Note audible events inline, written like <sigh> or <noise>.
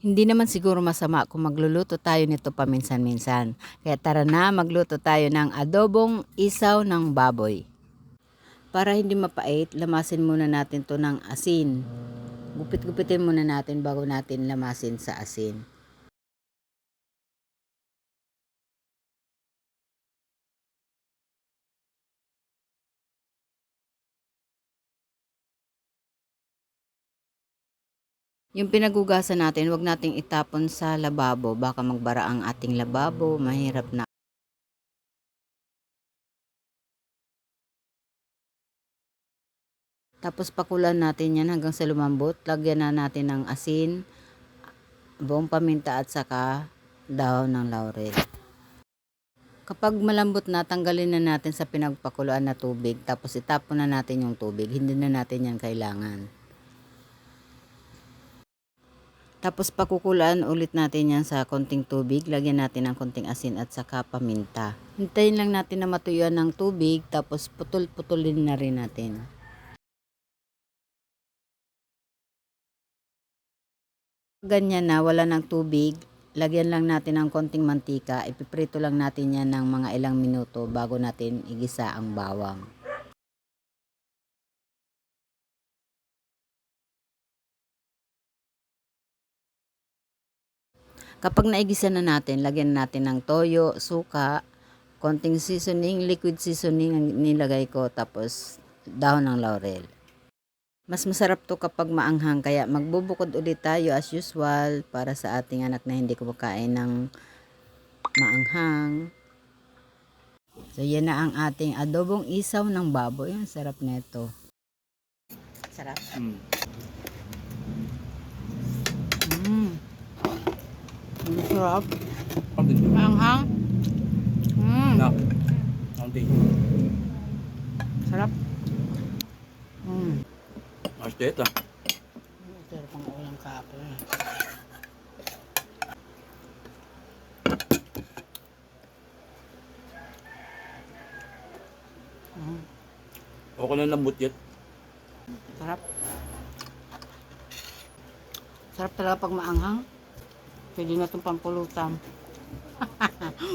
Hindi naman siguro masama kung magluluto tayo nito paminsan-minsan. Kaya tara na, magluto tayo ng adobong isaw ng baboy. Para hindi mapait, lamasin muna natin to ng asin. Gupit-gupitin muna natin bago natin lamasin sa asin. Yung pinagugasan natin, wag nating itapon sa lababo. Baka magbara ang ating lababo, mahirap na. Tapos pakulan natin yan hanggang sa lumambot. Lagyan na natin ng asin, buong paminta at saka dahon ng laurel. Kapag malambot na, tanggalin na natin sa pinagpakuluan na tubig. Tapos itapon na natin yung tubig. Hindi na natin yan kailangan. Tapos pakukulaan ulit natin yan sa konting tubig. Lagyan natin ng konting asin at saka paminta. Hintayin lang natin na matuyuan ng tubig. Tapos putol-putulin na rin natin. Ganyan na, wala ng tubig. Lagyan lang natin ng konting mantika. Ipiprito lang natin yan ng mga ilang minuto bago natin igisa ang bawang. Kapag naigisa na natin, lagyan natin ng toyo, suka, konting seasoning, liquid seasoning ang nilagay ko, tapos dahon ng laurel. Mas masarap to kapag maanghang, kaya magbubukod ulit tayo as usual para sa ating anak na hindi kumakain ng maanghang. So yan na ang ating adobong isaw ng baboy. Ang sarap nito. Sarap. Mm. Ang sarap. Konti. Maanghang. Mm. Na. Konti. Sarap. Mm. Ayos dito. Sarap ang ulang kapon. Mm. Okay na lambot yan. Sarap. Sarap talaga pag maanghang. Pwede na itong pampulutan. <laughs>